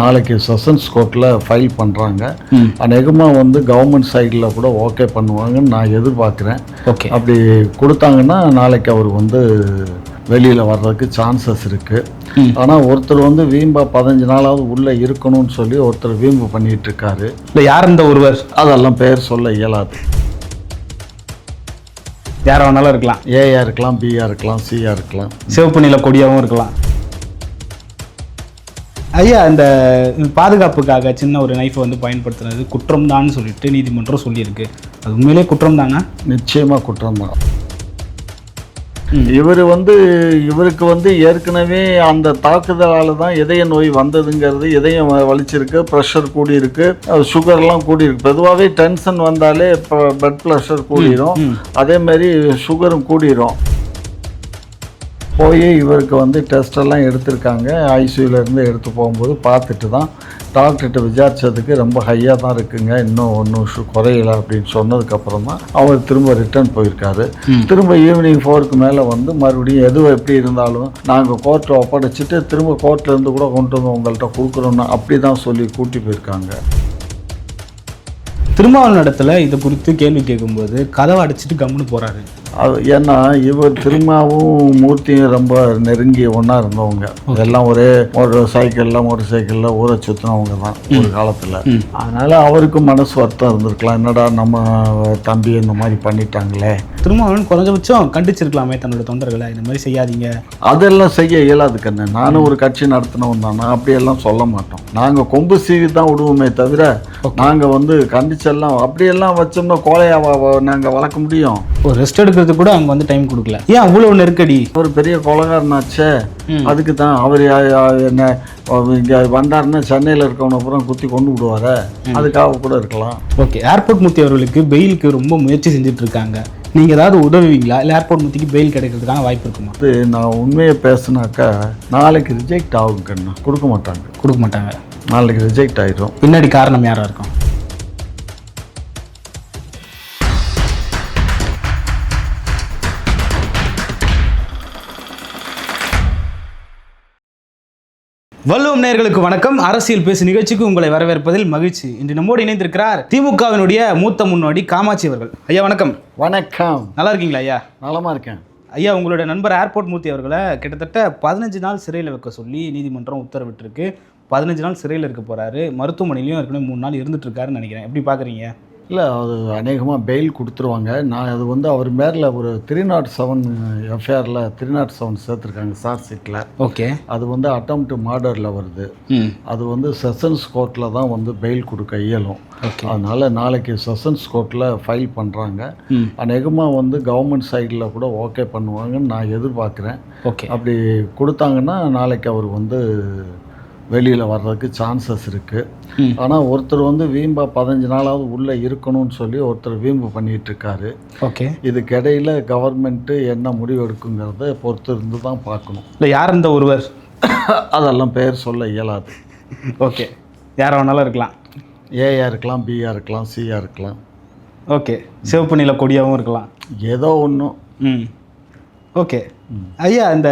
நாளைக்கு செஷன்ஸ் கோர்ட்டில் ஃபைல் பண்ணுறாங்க அநேகமாக வந்து கவர்மெண்ட் சைடில் கூட ஓகே பண்ணுவாங்கன்னு நான் எதிர்பார்க்குறேன். ஓகே அப்படி கொடுத்தாங்கன்னா நாளைக்கு அவர் வந்து வெளியில் வர்றதுக்கு சான்சஸ் இருக்குது ஆனால் ஒருத்தர் வந்து வீம்பா பதினஞ்சு நாளாவது உள்ளே இருக்கணும்னு சொல்லி ஒருத்தர் வீம்பு பண்ணிட்டு இருக்காரு. இல்லை யார் இந்த ஒருவர்? அதெல்லாம் பெயர் சொல்ல இயலாது. யார் வேணாலும் இருக்கலாம். ஏயா இருக்கலாம் பியா இருக்கலாம் சியா இருக்கலாம். சிவப்பு நில கொடியாகவும் இருக்கலாம். ஐயா இந்த பாதுகாப்புக்காக சின்ன ஒரு நைஃபை வந்து பயன்படுத்துனது குற்றம் தான் சொல்லிட்டு நீதிமன்றம் சொல்லியிருக்கு. அது உண்மையிலே குற்றம் தானா நிச்சயமாக குற்றம் தான் இவர் வந்து இவருக்கு வந்து ஏற்கனவே அந்த தாக்குதலால் தான் இதய நோய் வந்ததுங்கிறது இதயம் வலிச்சிருக்கு ப்ரெஷர் கூடியிருக்கு சுகர்லாம் கூடியிருக்கு. பொதுவாகவே டென்ஷன் வந்தாலே இப்போ பிளட் ப்ரெஷர் கூடிரும் அதே மாதிரி சுகரும் கூடிரும். போய் இவருக்கு வந்து டெஸ்ட் எல்லாம் எடுத்திருக்காங்க. ஐசியூல இருந்து எடுத்து போகும்போது பார்த்துட்டு தான். டாக்டர்கிட்ட விசாரிச்சதுக்கு ரொம்ப ஹையாக தான் இருக்குங்க. இன்னும் ஒன்றும் ஷு குறையல அப்படின்னு சொன்னதுக்கப்புறம் தான் அவர் திரும்ப ரிட்டர்ன் போயிருக்காரு. திரும்ப ஈவினிங் ஃபோருக்கு மேலே வந்து மறுபடியும் எதுவும் எப்படி இருந்தாலும் நாங்கள் கோர்ட்டில் ஒப்படைச்சிட்டு திரும்ப கோர்ட்ல இருந்து கூட கொண்டு வந்து உங்கள்கிட்ட கொடுக்குறோன்னு அப்படி தான் சொல்லி கூட்டி போயிருக்காங்க. திருமாவளவன் இடத்துல இது குறித்து கேள்வி கேட்கும்போது கதவை அடைச்சிட்டு கம்முன்னு போறாரு. அது ஏன்னா இவர் திருமாவும் மூர்த்தியும் ரொம்ப நெருங்கி ஒன்றா இருந்தவங்க. எல்லாம் ஒரே ஒரு சைக்கிளில் மோட்டர் சைக்கிளில் ஊரை சுற்றினவங்க தான் ஒரு காலத்தில். அதனால அவருக்கும் மனசு வருத்தம் இருந்திருக்கலாம். என்னடா நம்ம தம்பி இந்த மாதிரி பண்ணிட்டாங்களே. திருமாவளவன் குறைஞ்சபட்சம் கண்டிச்சிருக்கலாமே தன்னோட தொண்டர்களை. இந்த மாதிரி செய்யாதீங்க. அதெல்லாம் செய்ய இயலாது கண்ணு. நானும் ஒரு கட்சி நடத்தினவன் தான். அப்படியெல்லாம் சொல்ல மாட்டோம். நாங்கள் கொம்பு சீவி தான் விடுவோமே தவிர நாங்கள் வந்து கண்டிச்செல்லாம் அப்படியெல்லாம் வச்சோம்னா கோலையாக நாங்கள் வளர்க்க முடியும். ஒரு ரெஸ்ட் எடுக்கிறதுக்கு கூட அவங்க வந்து டைம் கொடுக்கல. ஏன் அவ்வளோ நெருக்கடி? ஒரு பெரிய கொலகாரனாச்சே. அதுக்கு தான் அவர் என்ன இங்கே வந்தாருன்னா சென்னையில் இருக்கவனை அப்புறம் குத்தி கொண்டு விடுவார. அதுக்காக கூட இருக்கலாம். ஓகே ஏர்போர்ட் மூர்த்தி அவர்களுக்கு பெயிலுக்கு ரொம்ப முயற்சி செஞ்சுட்டு இருக்காங்க நீங்க ஏதாவது உதவுவீங்களா? இல்லை ஏர்போர்ட் மூர்த்திக்கு பெயில் கிடைக்கிறதுக்கான வாய்ப்பு இருக்குமா? அது நான் உண்மையை பேசுனாக்கா நாளைக்கு ரிஜெக்ட் ஆகும் கண்ணு கொடுக்க மாட்டாங்க. கொடுக்க மாட்டாங்க. நாளைக்கு ரிஜெக்ட் ஆயிடும் பின்னாடி காரணம் யாரா இருக்கும்? வள்ளுவம் நேயர்களுக்கு வணக்கம். அரசியல் பேசு நிகழ்ச்சிக்கு உங்களை வரவேற்பதில் மகிழ்ச்சி. இன்று நம்மோடு இணைந்திருக்கிறார் திமுகவினுடைய மூத்த முன்னோடி காமாட்சி அவர்கள். ஐயா வணக்கம். வணக்கம். நல்லா இருக்கீங்களா ஐயா? நலமா இருக்கேன். ஐயா உங்களுடைய நண்பர் ஏர்போர்ட் மூர்த்தி அவர்களை கிட்டத்தட்ட பதினஞ்சு நாள் சிறையில் வைக்க சொல்லி நீதிமன்றம் உத்தரவிட்டிருக்கு. பதினஞ்சு நாள் சிறையில் இருக்க போறாரு. மருத்துவமனையிலையும் ஏற்கனவே மூணு நாள் இருந்துட்டு இருக்காருன்னு நினைக்கிறேன். எப்படி பார்க்குறீங்க இல்லை அது அநேகமாக பெயில் கொடுத்துருவாங்க. நான் அது வந்து அவர் மேரில் ஒரு த்ரீ நாட் செவன் எஃப்ஐஆரில் த்ரீ நாட் செவன் சேர்த்துருக்காங்க சார் சீட்டில் ஓகே. அது வந்து அட்டம் டு மர்டரில் வருது அது வந்து செஷன்ஸ் கோர்ட்டில் தான் வந்து பெயில் கொடுக்க இயலும். அதனால் நாளைக்கு செஷன்ஸ் கோர்ட்டில் ஃபைல் பண்ணுறாங்க அநேகமாக வந்து கவர்மெண்ட் சைடில் கூட ஓகே பண்ணுவாங்கன்னு நான் எதிர்பார்க்குறேன். ஓகே. அப்படி கொடுத்தாங்கன்னா நாளைக்கு அவர் வந்து வெளியில் வர்றதுக்கு சான்சஸ் இருக்குது. ஆனால் ஒருத்தர் வந்து வீம்பா பதினஞ்சு நாளாவது உள்ளே இருக்கணும்னு சொல்லி ஒருத்தர் வீம்பு பண்ணிட்டு இருக்காரு. ஓகே. இதுக்கிடையில் கவர்மெண்ட்டு என்ன முடிவு எடுக்குங்கிறத பொறுத்து இருந்து தான் பார்க்கணும். இல்லை யார் இந்த ஒருவர்? அதெல்லாம் பெயர் சொல்ல இயலாது. ஓகே. யார் வேணாலும் இருக்கலாம். ஏயா இருக்கலாம் பியா இருக்கலாம் சியா இருக்கலாம். ஓகே. சிவப்பு நில கொடியாகவும் இருக்கலாம். ஏதோ ஒன்றும் ம். ஓகே. ஐயா இந்த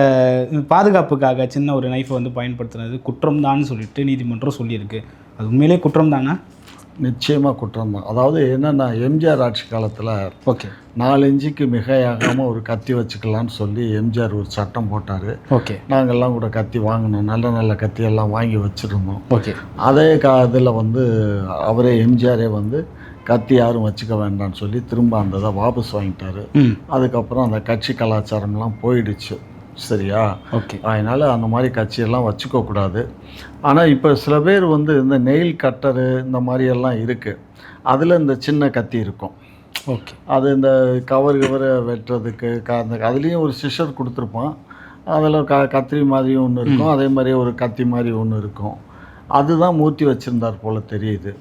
பாதுகாப்புக்காக சின்ன ஒரு நைஃபை வந்து பயன்படுத்துனது குற்றம் தான் சொல்லிட்டு நீதிமன்றம் சொல்லியிருக்கு. அது உண்மையிலே குற்றம் தானா நிச்சயமாக குற்றம் தான் அதாவது என்னென்னா எம்ஜிஆர் ஆட்சி காலத்தில் ஓகே. நாலு இன்ச்சுக்கு மிகையாகாமல் ஒரு கத்தி வச்சுக்கலான்னு சொல்லி எம்ஜிஆர் ஒரு சட்டம் போட்டார். ஓகே. நாங்கள்லாம் கூட கத்தி வாங்கினோம். நல்ல நல்ல கத்தியெல்லாம் வாங்கி வச்சுருந்தோம். ஓகே. அதே கா இதில் வந்து அவரே எம்ஜிஆரே வந்து கத்தி யாரும் வச்சுக்க வேண்டாம்னு சொல்லி திரும்ப அந்த இதை வாபஸ் வாங்கிட்டாரு. அதுக்கப்புறம் அந்த கட்சி கலாச்சாரம்லாம் போயிடுச்சு. சரியா? ஓகே. அதனால் அந்த மாதிரி கட்சியெல்லாம் வச்சுக்க கூடாது. ஆனால் இப்போ சில பேர் வந்து இந்த நெயில் கட்டரு இந்த மாதிரி எல்லாம் இருக்குது அதில் இந்த சின்ன கத்தி இருக்கும். ஓகே. அது இந்த கவர் கவரை வெட்டுறதுக்கு க அந்த அதுலேயும் ஒரு சிஷர் கொடுத்துருப்பான். அதில் க கத்திரி மாதிரி ஒன்று இருக்கும். அதே மாதிரி ஒரு கத்தி மாதிரி ஒன்று இருக்கும். அதுதான் மூர்த்தி வச்சுருந்தார் போல் தெரியுது.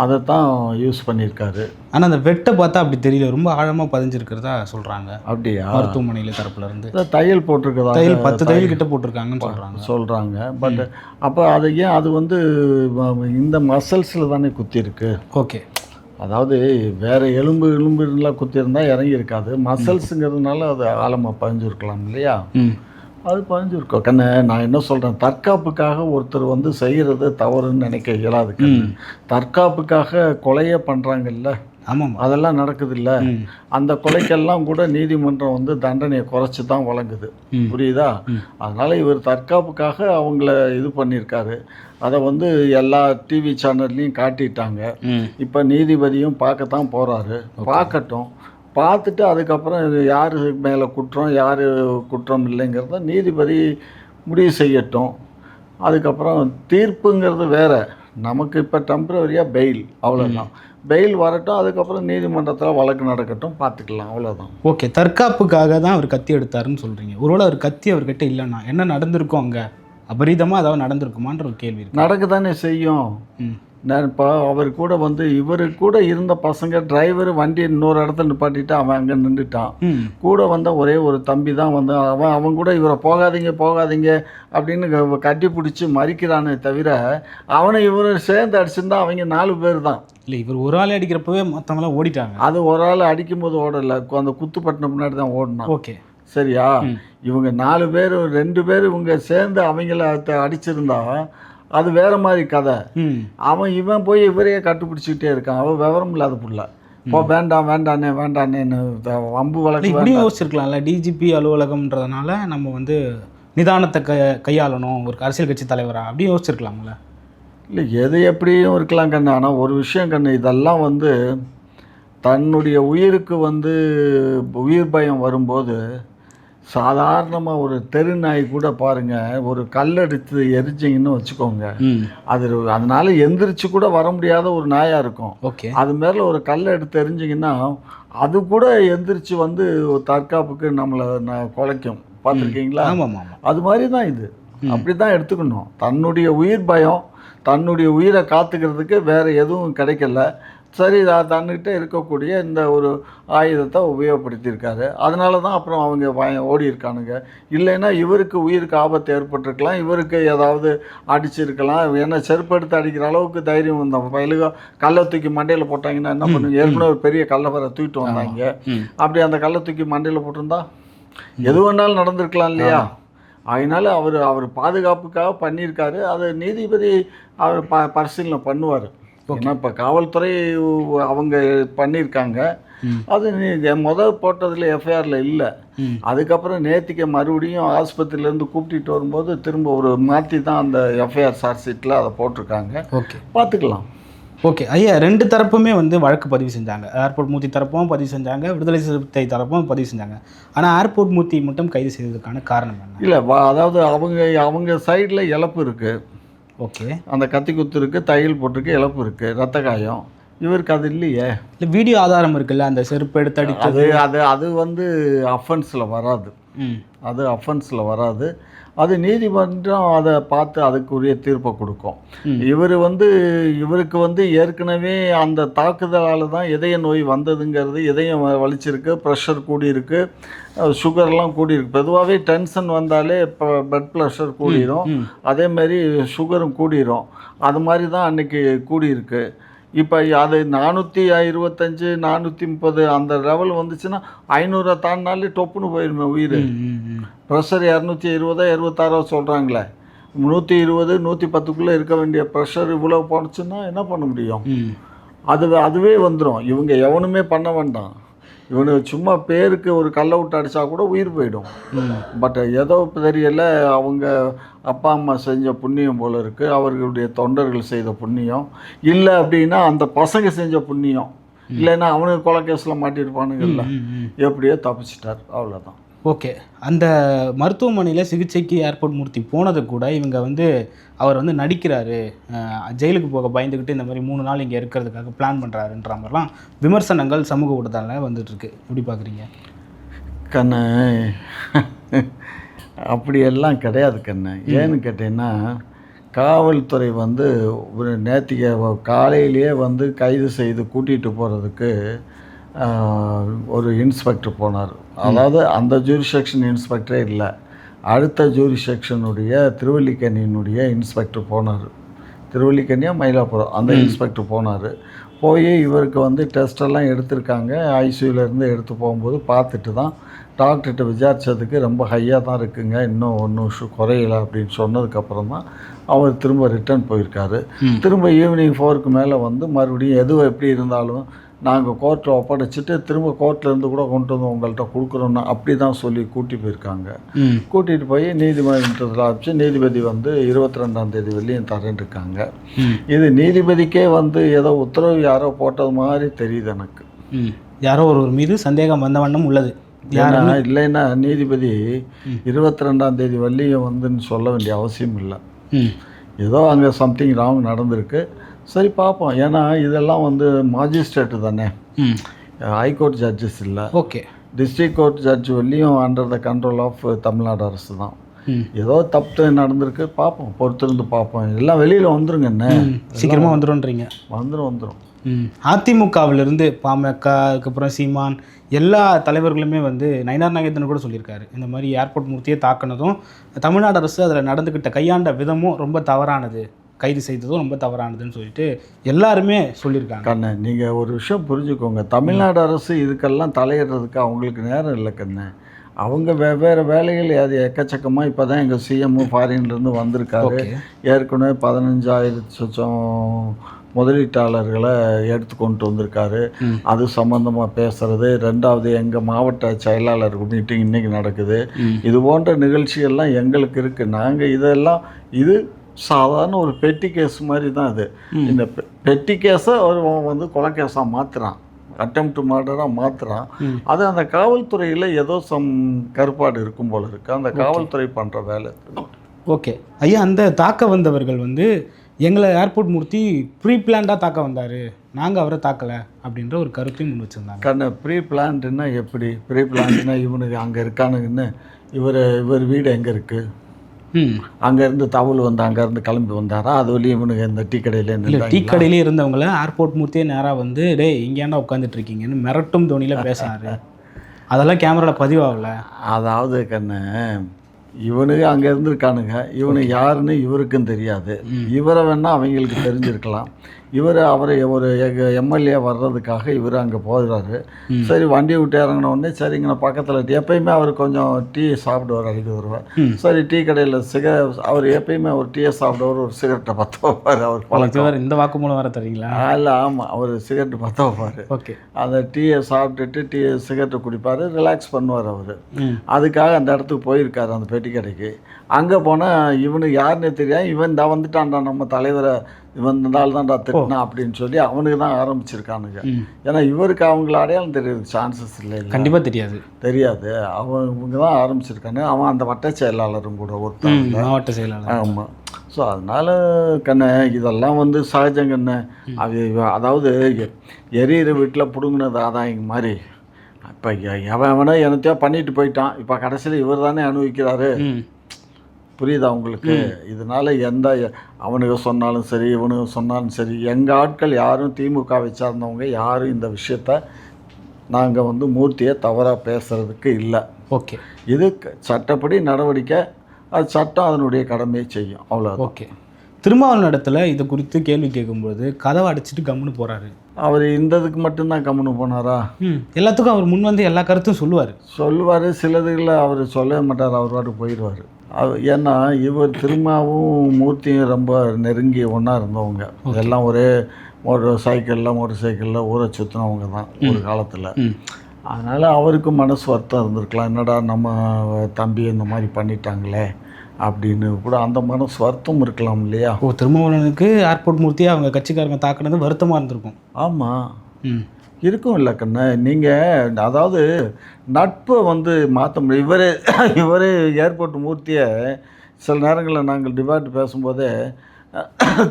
அதை தான் யூஸ் பண்ணியிருக்காரு. ஆனால் அந்த வெட்டை பார்த்தா அப்படி தெரியல. ரொம்ப ஆழமாக பதிஞ்சிருக்கிறதா சொல்கிறாங்க அப்படியா? மருத்துவமனையில் தரப்புல இருந்து இதை தையல் போட்டிருக்கதா தையல் பத்து தையல் கிட்ட போட்டிருக்காங்கன்னு சொல்கிறாங்க சொல்கிறாங்க பட் அப்போ அது ஏன் அது வந்து இந்த மசில்ஸில் தானே குத்திருக்கு ஓகே. அதாவது வேற எலும்பு எலும்புலாம் குத்திருந்தா இறங்கி இருக்காது மசில்ஸுங்கிறதுனால அது ஆழமாக பதிஞ்சிருக்கலாம் இல்லையா? அது பதிஞ்சிருக்கோம். கண்ணு நான் என்ன சொல்கிறேன் தற்காப்புக்காக ஒருத்தர் வந்து செய்கிறது தவறுன்னு நினைக்க இயலாது தற்காப்புக்காக கொலையே பண்ணுறாங்கல்ல ஆமாம். அதெல்லாம் நடக்குது இல்ல. அந்த கொலைக்கெல்லாம் கூட நீதிமன்றம் வந்து தண்டனையை குறைச்சி தான் வழங்குது. புரியுதா. அதனால இவர் தற்காப்புக்காக அவங்கள இது பண்ணியிருக்காரு. அதை வந்து எல்லா டிவி சேனல்லையும் காட்டிட்டாங்க. இப்போ நீதிபதியும் பார்க்கத்தான் போகிறாரு பார்க்கட்டும். பார்த்துட்டு அதுக்கப்புறம் இது யார் மேலே குற்றம் யார் குற்றம் இல்லைங்கிறத நீதிபதி முடிவு செய்யட்டும். அதுக்கப்புறம் தீர்ப்புங்கிறது வேற. நமக்கு இப்போ டெம்பரவரியாக பெயில் அவ்வளோதான் பெயில் வரட்டும் அதுக்கப்புறம் நீதிமன்றத்தில் வழக்கு நடக்கட்டும் பார்த்துக்கலாம் அவ்வளோதான் ஓகே தற்காப்புக்காக தான் அவர் கத்தி எடுத்தாருன்னு சொல்கிறீங்க ஒருவேளை அவர் கத்தி அவர்கிட்ட இல்லைன்னா என்ன நடந்திருக்கும் அங்கே? அபரீதமாக ஏதாவது நடந்திருக்குமான்ற ஒரு கேள்வி நடக்க தானே செய்யும். ம். நான் இப்போ அவர் கூட வந்து இவர் கூட இருந்த பசங்க டிரைவர் வண்டி இன்னொரு இடத்துல நிப்பாட்டிட்டு அவன் அங்கே நின்றுட்டான் கூட வந்த ஒரே ஒரு தம்பி தான் வந்து அவன் அவன் கூட இவரை போகாதீங்க போகாதீங்க அப்படின்னு கட்டி பிடிச்சி மறிக்கிறானே தவிர அவனை இவரும் சேர்ந்து அடிச்சிருந்தா அவங்க நாலு பேர் தான். இல்லை இவர் ஒரு ஆளே அடிக்கிறப்பவே மற்றவங்களாம் ஓடிட்டாங்க. அது ஒரு ஆள் அடிக்கும்போது ஓடலை அந்த குத்துப்பட்டின முன்னாடி தான் ஓடினான் ஓகே. சரியா. இவங்க நாலு பேர் ரெண்டு பேர் இவங்க சேர்ந்து அவங்கள அடிச்சிருந்தா அது வேற மாதிரி கதை. அவன் இவன் போய் இவரையே கட்டுப்பிடிச்சிக்கிட்டே இருக்கான். அவன் விவரம் இல்லாத புள்ள. போ வேண்டாம் வேண்டானே வேண்டானேன்னு இல்லை வழக்கு இப்படியும் வேண்டாம். யோசிச்சிருக்கலாம்ல. டிஜிபி அலுவலகம்ன்றதுனால நம்ம வந்து நிதானத்தை க கையாளணும். ஒரு அரசியல் கட்சி தலைவரா? அப்படியும் யோசிச்சிருக்கலாம்ல. இல்லை எது எப்படியும் இருக்கலாம் கண்ணு. ஆனால் ஒரு விஷயம் கண்ணு இதெல்லாம் வந்து தன்னுடைய உயிருக்கு வந்து உயிர் பயம் வரும்போது சாதாரணமாக ஒரு தெரு நாய் கூட பாருங்க ஒரு கல் எடுத்து எரிச்சிங்கன்னு வச்சுக்கோங்க. அது அதனால எந்திரிச்சு கூட வர முடியாத ஒரு நாயாக இருக்கும். ஓகே. அது மேலே ஒரு கல்லை எடுத்து எரிஞ்சிங்கன்னா அது கூட எந்திரிச்சு வந்து ஒரு தற்காப்புக்கு நம்மளை நான் குலைக்கும். பார்த்துருக்கீங்களா? அது மாதிரி தான் இது. அப்படி தான் எடுத்துக்கணும். தன்னுடைய உயிர் பயம் தன்னுடைய உயிரை காத்துக்கிறதுக்கு வேற எதுவும் கிடைக்கல. சரி த- தன்னுக்கிட்ட இருக்கக்கூடிய இந்த ஒரு ஆயுதத்தை உபயோகப்படுத்தியிருக்காரு. அதனால தான் அப்புறம் அவங்க வய- ஓடி இருக்கானுங்க. இல்லைன்னா இவருக்கு உயிருக்கு ஆபத்து ஏற்பட்டிருக்கலாம். இவருக்கு ஏதாவது அடிச்சிருக்கலாம். ஏன்னா செருப்பு எடுத்து அடிக்கிற அளவுக்கு தைரியம் வந்த வயலுக கல்லை தூக்கி மண்டையில் போட்டாங்கன்னா என்ன பண்ணுங்க ஏற்கனவே ஒரு பெரிய கல்லை வர தூக்கிட்டு வந்தாங்க. அப்படி அந்த கல்லை தூக்கி மண்டையில் போட்டிருந்தா? எது வேணாலும் நடந்திருக்கலாம் இல்லையா? அதனால அவர் அவர் பாதுகாப்புக்காக பண்ணியிருக்காரு. அது நீதிபதி அவர் ப பரிசீலனை பண்ணுவார். ஏன்னா இப்போ காவல்துறை அவங்க பண்ணியிருக்காங்க. அது முதல் போட்டதில் எஃப்ஐஆரில் இல்லை. அதுக்கப்புறம் நேத்திக்கு மறுபடியும் ஆஸ்பத்திரியிலேருந்து கூப்பிட்டுட்டு வரும்போது திரும்ப ஒரு மாற்றி தான் அந்த எஃப்ஐஆர் சார்ஜ் ஷீட்டில் அதை போட்டிருக்காங்க. ஓகே. பார்த்துக்கலாம். ஓகே. ஐயா ரெண்டு தரப்புமே வந்து வழக்கு பதிவு செஞ்சாங்க. ஏர்போர்ட் மூர்த்தி தரப்பும் பதிவு செஞ்சாங்க. விடுதலை சிறுத்தை தரப்பும் பதிவு செஞ்சாங்க. ஆனால் ஏர்போர்ட் மூர்த்தி மட்டும் கைது செய்ததுக்கான காரணம் என்ன? இல்லை அதாவது அவங்க அவங்க சைடில் இழப்பு இருக்குது ஓகே. அந்த கத்தி குத்து இருக்குது தையல் போட்டிருக்கு இழப்பு இருக்குது ரத்த காயம் இவருக்கு அது இல்லையே. இல்லை வீடியோ ஆதாரம் இருக்குல்ல அந்த செருப்பு எடுத்து அடித்தது அது அது அது வந்து அஃபென்ஸில் வராது. ம். அது அஃபென்ஸில் வராது. அது நீதிமன்றம் அதை பார்த்து அதுக்குரிய தீர்ப்பை கொடுக்கும். இவர் வந்து இவருக்கு வந்து ஏற்கனவே அந்த தாக்குதலால் தான் இதய நோய் வந்ததுங்கிறது இதயம் வலிச்சிருக்கு ப்ரெஷர் கூடியிருக்கு சுகர்லாம் கூடியிருக்கு. பொதுவாகவே டென்ஷன் வந்தாலே இப்போ பிளட் ப்ரெஷர் கூடிரும். ம். அதே மாதிரி சுகரும் கூடிரும். அது மாதிரி தான் அன்னைக்கு கூடியிருக்கு. இப்போ அது நானூற்றி இருபத்தஞ்சு நானூற்றி முப்பது அந்த லெவல் வந்துச்சுன்னா ஐநூறை தாண்டினாலே டொப்புன்னு போயிருமே உயிர். ப்ரெஷர் இரநூத்தி இருபதோ இருபத்தாறோ சொல்கிறாங்களே நூற்றி இருபது நூற்றி பத்துக்குள்ளே இருக்க வேண்டிய ப்ரெஷர் இவ்வளோ போனுச்சுன்னா என்ன பண்ண முடியும்? அது அதுவே வந்துடும் இவங்க எவனுமே பண்ண வேண்டாம். இவனுக்கு சும்மா பேருக்கு ஒரு கல்லை விட்டு அடித்தா கூட உயிர் போயிடும். பட் ஏதோ தெரியல அவங்க அப்பா அம்மா செஞ்ச புண்ணியம் போல இருக்கு. அவர்களுடைய தொண்டர்கள் செய்த புண்ணியம். இல்லை அப்படின்னா அந்த பசங்க செஞ்ச புண்ணியம். இல்லைன்னா அவனுக்கு கொலை கேஸில் மாட்டியிருப்பானுங்கல்ல ம், ம். எப்படியோ தப்பிச்சிட்டார். அவ்வளோதான் ஓகே. அந்த மருத்துவமனையில் சிகிச்சைக்கு ஏர்போர்ட் மூர்த்தி போனது கூட இவங்க வந்து அவர் வந்து நடிக்கிறாரு. ஜெயிலுக்கு போக பயந்துக்கிட்டு இந்த மாதிரி மூணு நாள் இங்கே இருக்கிறதுக்காக பிளான் பண்ணுறாருன்ற மாதிரிலாம் விமர்சனங்கள் சமூக ஊடகத்தால வந்துட்டு இருக்கு எப்படி பார்க்குறீங்க? கண்ணு அப்படியெல்லாம் கிடையாது கண்ணு. ஏன்னு கேட்டீங்கன்னா காவல்துறை வந்து ஒரு நேத்திக காலையிலேயே வந்து கைது செய்து கூட்டிகிட்டு போகிறதுக்கு ஒரு இன்ஸ்பெக்டர் போனார். அதாவது அந்த ஜூரி செக்ஷன் இன்ஸ்பெக்டரே இல்லை. அடுத்த ஜூரி செக்ஷனுடைய திருவல்லிக்கேணியினுடைய இன்ஸ்பெக்டர் போனார். திருவல்லிக்கண்ணியா மயிலாப்புரம் அந்த இன்ஸ்பெக்டர் போனார். போய் இவருக்கு வந்து டெஸ்ட் எல்லாம் எடுத்திருக்காங்க. ஐசியூல இருந்து எடுத்து போகும்போது பார்த்துட்டு தான் டாக்டர்கிட்ட விசாரிச்சதுக்கு ரொம்ப ஹையாக தான் இருக்குங்க. இன்னும் ஒன்றும் ஷு குறையல அப்படின்னு சொன்னதுக்கப்புறம் தான் அவர் திரும்ப ரிட்டர்ன் போயிருக்காரு. திரும்ப ஈவினிங் ஃபோருக்கு மேலே வந்து மறுபடியும் எதுவும் எப்படி இருந்தாலும் நாங்கள் கோர்ட்டில் ஒப்படைச்சிட்டு திரும்ப கோர்ட்ல இருந்து கூட கொண்டு வந்து உங்கள்கிட்ட கொடுக்குறோன்னு அப்படி தான் சொல்லி கூட்டி போயிருக்காங்க. கூட்டிகிட்டு போய் நீதிமன்றத்தில் ஆரம்பிச்சு நீதிபதி வந்து இருபத்தி ரெண்டாம் தேதி வெளியும் தரேன் இருக்காங்க. ம். இது நீதிபதிக்கே வந்து ஏதோ உத்தரவு யாரோ போட்டது மாதிரி தெரியுது எனக்கு. யாரோ ஒருவர் மீது சந்தேகம் வந்த வண்ணம் உள்ளது. ஏன்னா இல்லைன்னா நீதிபதி இருபத்தி ரெண்டாம் தேதி வரலையும் வந்துன்னு சொல்ல வேண்டிய அவசியம் இல்லை. ஏதோ அங்கே சம்திங் ராங் நடந்திருக்கு. சரி பார்ப்போம். ஏன்னா இதெல்லாம் வந்து மாஜிஸ்ட்ரேட்டு தானே. ஹைகோர்ட் ஜட்ஜஸ் இல்லை. ஓகே. டிஸ்ட்ரிக்ட் கோர்ட் ஜட்ஜ் வரலையும் under the control of Tamil Nadu அரசு தான். ஏதோ தப்பு நடந்திருக்கு. பார்ப்போம். பொறுத்திருந்து பார்ப்போம். எல்லாம் வெளியில் வந்துருங்க என்ன? சீக்கிரமாக வந்துடும்ன்றீங்க வந்துடும் வந்துடும் அதிமுகவிலிருந்து பாமக அதுக்கப்புறம் சீமான் எல்லா தலைவர்களுமே வந்து நயினார் நாகேந்திரன் கூட சொல்லியிருக்காரு. இந்த மாதிரி ஏர்போர்ட் மூர்த்தியை தாக்குனதும் தமிழ்நாடு அரசு அதில் நடந்துக்கிட்ட கையாண்ட விதமும் ரொம்ப தவறானது. கைது செய்ததும் ரொம்ப தவறானதுன்னு சொல்லிட்டு எல்லாருமே சொல்லியிருக்காங்க. கண்ணு நீங்கள் ஒரு விஷயம் புரிஞ்சுக்கோங்க. தமிழ்நாடு அரசு இதுக்கெல்லாம் தலையிடுறதுக்கு அவங்களுக்கு நேரம் இல்லை கண்ணு. அவங்க வெவ்வேறு வேலைகள் அது எக்கச்சக்கமாக இப்போ தான் எங்கள் சிஎம் ஃபாரின்லேருந்து வந்திருக்காரு. ஏற்கனவே பதினஞ்சாயிரத்து சொச்சம் முதலீட்டாளர்களை எடுத்து கொண்டு வந்திருக்காரு. அது சம்மந்தமாக பேசுறது. ரெண்டாவது எங்கள் மாவட்ட செயலாளர் மீட்டிங் இன்னைக்கு நடக்குது. இது போன்ற நிகழ்ச்சிகள்லாம் எங்களுக்கு இருக்குது நாங்கள் இதெல்லாம் இது சாதாரண ஒரு பெட்டி கேஸ் மாதிரி தான் ம். இந்த பெ- பெட்டி கேஸை ஒரு வந்து கொலை கேஸாக மாற்றுறான் அட்டம் டு மர்டராக மாற்றுறான். அது அந்த காவல்துறையில் ஏதோ சம் கருப்பாடு இருக்கும் போல இருக்குது அந்த காவல்துறை பண்ணுற வேலை ஓகே. ஐயா அந்த தாக்க வந்தவர்கள் வந்து எங்களை ஏர்போர்ட் மூர்த்தி ப்ரீ பிளான்டாக தாக்க வந்தார். நாங்கள் அவரை தாக்கலை அப்படின்ற ஒரு கருத்தையும் முன் வச்சுருந்தாங்க. கண்ண ப்ரீ பிளான்ட்னா எப்படி? ப்ரீ பிளான்ட்னா இவனுக்கு அங்கே இருக்கானுங்கன்னு. இவர் இவர் வீடு எங்கே இருக்குது அங்கேருந்து தவுள் வந்து அங்கேருந்து கிளம்பி வந்தாரா? அது வழியும் இவனுக்கு இந்த டீ கடையில டீ கடையிலே இருந்தவங்கள ஏர்போர்ட் மூர்த்தியே நேராக வந்து டேய் இங்கேயாண்டா உட்காந்துட்டு இருக்கீங்கன்னு மிரட்டும் தோணியில் பேசினாரு. அதெல்லாம் கேமராவில் பதிவாகல. அதாவது கண்ணு இவனுக்கு அங்கே இருந்திருக்கானுங்க. இவனு யாருன்னு இவருக்கும் தெரியாது. இவரை வேணால் அவங்களுக்கு தெரிஞ்சிருக்கலாம். இவர் அவரை ஒரு எம்எல்ஏ வர்றதுக்காக இவர் அங்கே போகிறாரு சரி வண்டி விட்டு இறங்கின உடனே சரிங்க பக்கத்தில் எப்பயுமே அவர் கொஞ்சம் டீ சாப்பிடுவார் அடிக்க வருவார். சரி டீ கடையில் சிக அவர் எப்பயுமே ஒரு டீயை சாப்பிடுவார் ஒரு சிகரெட்டை பற்ற வைப்பார் அவர் பழக்கம். இந்த வாக்குமூலம் வர தரீங்களா? இல்லை ஆமாம் அவர் சிகரெட் பற்ற வைப்பார். ஓகே. அந்த டீயை சாப்பிட்டுட்டு டீ சிகரெட்டை குடிப்பார் ரிலாக்ஸ் பண்ணுவார் அவர். அதுக்காக அந்த இடத்துக்கு போயிருக்காரு அந்த பெட்டி கடைக்கு. அங்கே போனால் இவனுக்கு யாருன்னே தெரியாது இவன் தான் வந்துட்டான்டா நம்ம தலைவரை இவன் இருந்தால் தான்டா திட்டினா அப்படின்னு சொல்லி அவனுக்கு தான் ஆரம்பிச்சிருக்கானுங்க. ஏன்னா இவருக்கு அவங்கள அடையாளம் தெரியுது சான்சஸ் இல்லை கண்டிப்பாக தெரியாது. தெரியாது. அவன் இவங்க தான் ஆரம்பிச்சிருக்கானு அவன் அந்த வட்ட செயலாளரும் கூட ஒருத்தன் மாவட்ட செயலாளர். ஆமாம் ஸோ அதனால் கண்ணு இதெல்லாம் வந்து சகஜம் கண்ணு. அது அதாவது எரியிற வீட்டில் பிடுங்கினது ஆதாயம் மாதிரி. இப்போ எவன் எவனோ என்னத்தையோ பண்ணிட்டு போயிட்டான். இப்போ கடைசியில் இவர் தானே அனுபவிக்கிறாரு. புரியுதா உங்களுக்கு? இதனால எந்த அவனுக்கு சொன்னாலும் சரி இவனுக்கு சொன்னாலும் சரி எங்கள் ஆட்கள் யாரும் திமுகவை சார்ந்தவங்க யாரும் இந்த விஷயத்த நாங்கள் வந்து மூர்த்தியை தவறாக பேசுறதுக்கு இல்லை. ஓகே. இது சட்டப்படி நடவடிக்கை அது சட்டம் அதனுடைய கடமையை செய்யும். அவ்வளோதான் ஓகே. திருமாவளவன் இடத்துல இது குறித்து கேள்வி கேட்கும்போது கதவை அடிச்சிட்டு கம்முன்னு போகிறாரு அவர் இந்த இதுக்கு மட்டும்தான் கம்முன்னு போனாரா? எல்லாத்துக்கும் அவர் முன் வந்து எல்லா கருத்தும் சொல்லுவார். சொல்லுவார் சிலதுகளை அவர் சொல்லவே மாட்டார் அவர் பாட்டு போயிடுவார். ஏன்னா இவர் திருமாவும் மூர்த்தியும் ரொம்ப நெருங்கி ஒன்றா இருந்தவங்க. எல்லாம் ஒரே மோட்டர் சைக்கிளில் மோட்டர் சைக்கிளில் ஊரை சுற்றினவங்க தான் ஒரு காலத்தில். அதனால் அவருக்கும் மனசு வருத்தம் இருந்திருக்கலாம். என்னடா நம்ம தம்பி இந்த மாதிரி பண்ணிட்டாங்களே அப்படின்னு கூட அந்த மனசு வருத்தம் இருக்கலாம் இல்லையா? ஓ திருமாவளவனுக்கு ஏர்போர்ட் மூர்த்தியை அவங்க கட்சிக்காரங்க தாக்குனது வருத்தமாக இருந்திருக்கும். ஆமாம் ம். இருக்கும் இல்லை கண்ணு. நீங்கள் அதாவது நட்பை வந்து மாற்ற முடியும் இவரே இவரே ஏர்போர்ட் மூர்த்தியை சில நேரங்களில் நாங்கள் டிபேட் பேசும்போதே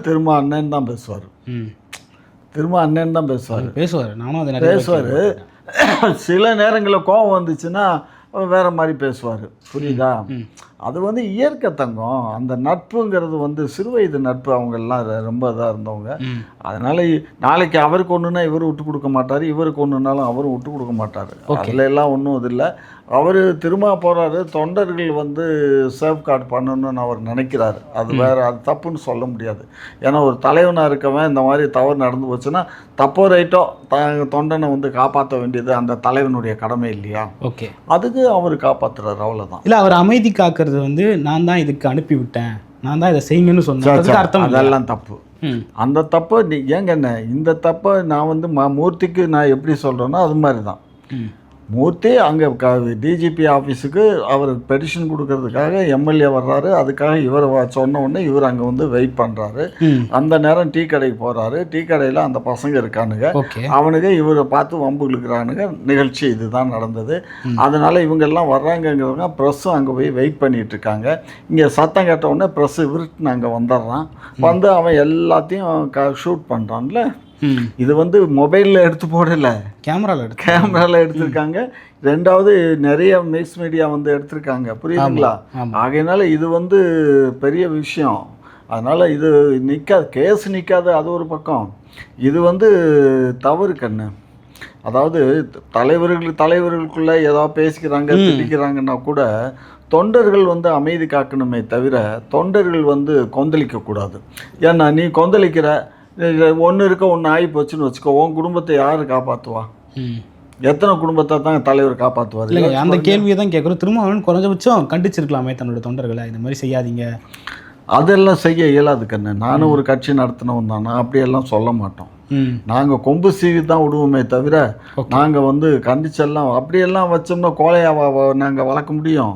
திரும்ப அண்ணன் தான் பேசுவார். ம். திரும்ப அண்ணன் தான் பேசுவார். பேசுவார். நானும் அதை பேசுவார். சில நேரங்களில் கோபம் வந்துச்சுன்னா வேற மாதிரி பேசுவார். புரியுதா? அது வந்து இயற்கை தங்கம். அந்த நட்புங்கிறது வந்து சிறு வயது நட்பு அவங்கெல்லாம் ரொம்ப இதாக இருந்தவங்க. அதனால நாளைக்கு அவருக்கு ஒன்றுனா இவர் விட்டு கொடுக்க மாட்டார். இவருக்கு ஒன்றுனாலும் அவரும் விட்டு கொடுக்க மாட்டார். அதில் எல்லாம் ஒன்றும் இது இல்லை. அவர் திரும்ப போகிறாரு தொண்டர்கள் வந்து சேஃப் கார்டு பண்ணணும்னு அவர் நினைக்கிறாரு. அது வேற அது தப்புன்னு சொல்ல முடியாது. ஏன்னா ஒரு தலைவனாக இருக்கவன் இந்த மாதிரி தவறு நடந்து போச்சுன்னா தப்போ ரைட்டோ த தொண்டனை வந்து காப்பாற்ற வேண்டியது அந்த தலைவனுடைய கடமை இல்லையா? ஓகே. அதுக்கு அவர் காப்பாத்துறாரு. அவ்வளோதான் இல்லை அவர் அமைதி காக்கிறது வந்து நான் தான் இதுக்கு அனுப்பி விட்டேன் நான் தான் இதை செய்யுங்கன்னு சொன்னேன். அர்த்தம் அதெல்லாம் தப்பு. அந்த தப்பை ஏங்க என்ன இந்த தப்பை நான் வந்து ம மூர்த்திக்கு நான் எப்படி சொல்கிறேனோ அது மாதிரி தான். மூர்த்தி அங்கே க டிஜிபி ஆஃபீஸுக்கு அவர் பெட்டிஷன் கொடுக்கறதுக்காக எம்எல்ஏ வர்றாரு. அதுக்காக இவர் சொன்ன உடனே இவர் அங்கே வந்து வெயிட் பண்ணுறாரு அந்த நேரம் டீ கடைக்கு போகிறாரு டீ கடையில் அந்த பசங்க இருக்கானுங்க. ஓகே. அவனுங்க இவரை பார்த்து வம்பு இழுக்கிறானுங்க நிகழ்ச்சி இதுதான் நடந்தது. அதனால இவங்க எல்லாம் வர்றாங்கங்கிறவங்க ப்ரெஸ்ஸும் அங்கே போய் வெயிட் பண்ணிட்டு இருக்காங்க இங்கே சத்தம் கேட்ட உடனே ப்ரெஸ் விருட்டுன்னு அங்கே வந்துடுறான். வந்து அவன் எல்லாத்தையும் க ஷூட் பண்ணுறான்ல இது வந்து மொபைலில் எடுத்து போடலை. கேமராவில் எடுத்து கேமராவில் எடுத்திருக்காங்க. ரெண்டாவது நிறைய மிக்ஸ் மீடியா வந்து எடுத்திருக்காங்க. புரியுதுங்களா. ஆகையினால இது வந்து பெரிய விஷயம். அதனால் இது நிற்காது கேஸ் நிற்காது அது ஒரு பக்கம். இது வந்து தவறு கண்ணு. அதாவது தலைவர்கள் தலைவர்களுக்குள்ள ஏதோ பேசிக்கிறாங்க திட்டிக்கிறாங்கன்னா கூட தொண்டர்கள் வந்து அமைதி காக்கணுமே தவிர தொண்டர்கள் வந்து கொந்தளிக்க கூடாது ஏன்னா நீ கொந்தளிக்கிற ஒன்று இருக்க ஒன்று ஆகி போச்சுன்னு வச்சுக்கோ உன் குடும்பத்தை யார் காப்பாற்றுவா எத்தனை குடும்பத்தை தான் தலைவர் காப்பாற்றுவார் இல்லைங்க அந்த கேள்வியை தான் கேட்குறோம் திரும்ப அவன் குறைஞ்சபட்சம் கண்டிச்சிருக்கலாமே தன்னோட தொண்டர்களை. இந்த மாதிரி செய்யாதீங்க. அதெல்லாம் செய்ய இயலாது கண்ணு. நானும் ஒரு கட்சி நடத்தினவன் தானே. அப்படியெல்லாம் சொல்ல மாட்டோம். நாங்கள் கொம்பு சீவி தான் விடுவோமே தவிர. நாங்கள் வந்து கண்டிச்செல்லாம் அப்படியெல்லாம் வச்சோம்னா கோழையாக நாங்கள் வளர்க்க முடியும்?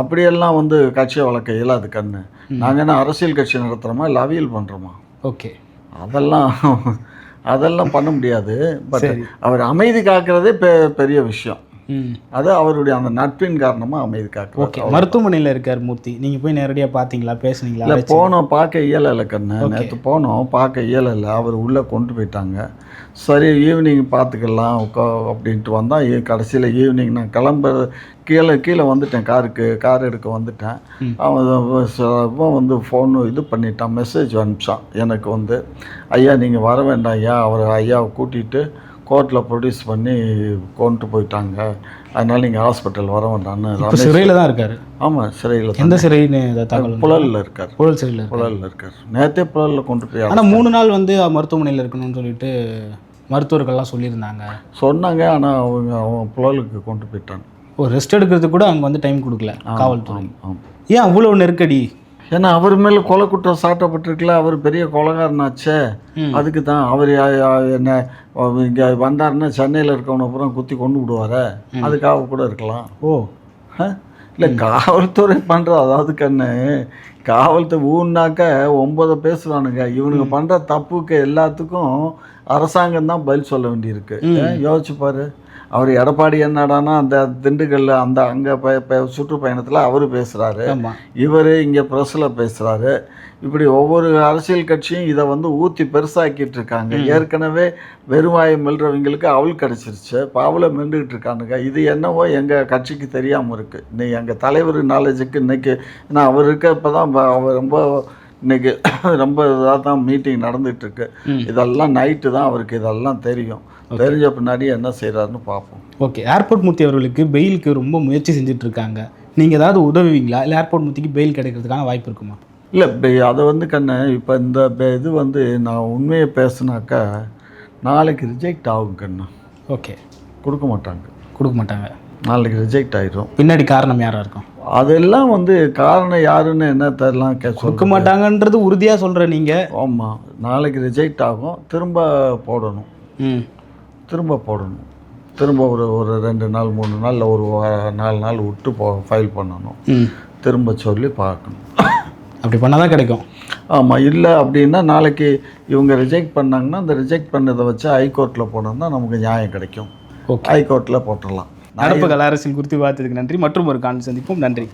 அப்படியெல்லாம் வந்து கட்சியை வளர்க்க இயலாது கண்ணு. நாங்கள் என்ன அரசியல் கட்சி நடத்துகிறோமா இல்லை அவியல் பண்ணுறோமா ஓகே. அதெல்லாம் அதெல்லாம் பண்ண முடியாது பட். அவர் அமைதி காக்கிறதே பெ பெரிய விஷயம் அது அவருடைய அந்த நட்பின் காரணமாக அமைதி ஓகே. மருத்துவமனையில் இருக்கார் மூர்த்தி. நீங்கள் போய் நேரடியாக பார்த்தீங்களா பேசுனீங்களா? இல்லை போனோம் பார்க்க இயலலை கண்ணு. நேற்று போனோம் பார்க்க இயலலை அவர் உள்ளே கொண்டு போயிட்டாங்க. சரி ஈவினிங் பார்த்துக்கலாம் அப்படின்ட்டு வந்தால் கடைசியில் ஈவினிங் நான் கிளம்புற கீழே கீழே வந்துட்டேன் காருக்கு கார் எடுக்க வந்துட்டேன். அவன் வந்து ஃபோனு இது பண்ணிட்டான் மெசேஜ் அனுப்பிச்சான். எனக்கு வந்து ஐயா நீங்கள் வர வேண்டாம் ஐயா. அவர் ஐயாவை கூட்டிகிட்டு கோர்ட்டில் ப்ரொடியூஸ் பண்ணி கொண்டு போயிட்டாங்க. அதனால் நீங்கள் ஹாஸ்பிட்டல் வர வேண்டாம்னு இப்போ சிறையில் தான் இருக்காரு. ஆமாம் சிறையில் எந்த சிறைன்னு புழலில் இருக்கார். புழல் சிறையில் புழலில் இருக்கார். நேற்றே புழலில் கொண்டு போய் ஆனால் மூணு நாள் வந்து மருத்துவமனையில் இருக்கணும்னு சொல்லிட்டு மருத்துவர்கள்லாம் சொல்லியிருந்தாங்க. சொன்னாங்க ஆனால் அவங்க அவன் புழலுக்கு கொண்டு போயிட்டான். ஒரு ரெஸ்ட் எடுக்கிறதுக்கு கூட அங்கே வந்து டைம் கொடுக்கல. காவல்துறை. ஏன் அவ்வளோ நெருக்கடி? ஏன்னா அவர் மேலே கொலை குற்றம் சாட்டப்பட்டிருக்கல அவர் பெரிய கொலைகாரனாச்சே. அதுக்கு தான் அவர் என்ன இங்கே வந்தாருன்னா சென்னையில் இருக்கவனை அப்புறம் குத்தி கொண்டு விடுவார. அதுக்காக கூட இருக்கலாம். ஓ. இல்லை காவல்துறை பண்ணுற அதாவது கண்ணு காவல்துறை ஊன்னாக்க ஒன்பதை பேசுவானுங்க இவனுங்க பண்ணுற தப்புக்கு எல்லாத்துக்கும் அரசாங்கம் தான் பதில் சொல்ல வேண்டியிருக்கு. ஏன்? யோசிச்சு பாரு. அவர் எடப்பாடி என்னடானா அந்த திண்டுக்கல்ல அந்த அங்கே சுற்றுப்பயணத்தில் அவர் பேசுகிறாரு இவர் இங்கே ப்ரெஸ்ஸில் பேசுகிறாரு இப்படி ஒவ்வொரு அரசியல் கட்சியும் இதை வந்து ஊற்றி பெருசாக்கிட்டு இருக்காங்க ஏற்கனவே வெறுவாயை மெல்றவங்களுக்கு அவள் கிடச்சிருச்சு. இப்போ அவளை மென்றுக்கிட்டு இருக்கானுங்க. இது என்னவோ எங்கள் கட்சிக்கு தெரியாமல் இருக்குது நீ எங்கள் தலைவர் நாலேஜுக்கு இன்னைக்கு நான் அவர் இருக்க இப்போ தான் அவர் ரொம்ப இன்னைக்கு ரொம்ப இதாக தான் மீட்டிங் ம். இதெல்லாம் நைட்டு தான் அவருக்கு இதெல்லாம் தெரியும். தெரிஞ்ச பின்னாடி என்ன செய்கிறாருன்னு பார்ப்போம். ஓகே. ஏர்போர்ட் மூர்த்தி அவர்களுக்கு பெயிலுக்கு ரொம்ப முயற்சி செஞ்சுட்டு இருக்காங்க நீங்கள் ஏதாவது உதவுவீங்களா? இல்லை ஏர்போர்ட் மூர்த்திக்கு பெயில் கிடைக்கிறதுக்கான வாய்ப்பு இருக்குமா? இல்லை அதை வந்து கண்ணு இப்போ இந்த இது வந்து நான் உண்மையை பேசுனாக்கா நாளைக்கு ரிஜெக்ட் ஆகும் கண்ணு. ஓகே. கொடுக்க மாட்டாங்க. கொடுக்க மாட்டாங்க. நாளைக்கு ரிஜெக்ட் ஆயிடும் பின்னாடி காரணம் யாரா இருக்கும்? அதெல்லாம் வந்து காரணம் யாருன்னு என்ன தெரியலாம் கொடுக்க மாட்டாங்கன்றது உறுதியாக சொல்கிற நீங்கள் ஆமாம் நாளைக்கு ரிஜெக்ட் ஆகும். திரும்ப போடணும். ம். திரும்ப போடணும். திரும்ப ஒரு ஒரு ரெண்டு நாள் மூணு நாள் ஒரு நாலு நாள் விட்டு போ ஃபைல் பண்ணணும். திரும்ப சொல்லி பார்க்கணும். அப்படி பண்ணால் தான் கிடைக்கும். ஆமாம் இல்லை அப்படின்னா நாளைக்கு இவங்க ரிஜெக்ட் பண்ணாங்கன்னா அந்த ரிஜெக்ட் பண்ணதை வச்சு ஹைகோர்ட்டில் போனோம்னா நமக்கு நியாயம் கிடைக்கும். ஹைகோர்ட்டில் போட்டுடலாம். நடப்பு கல அரசியல் குறித்து விவாதத்துக்கு நன்றி. மற்றும் ஒரு காணொலி சந்திப்போம். நன்றி.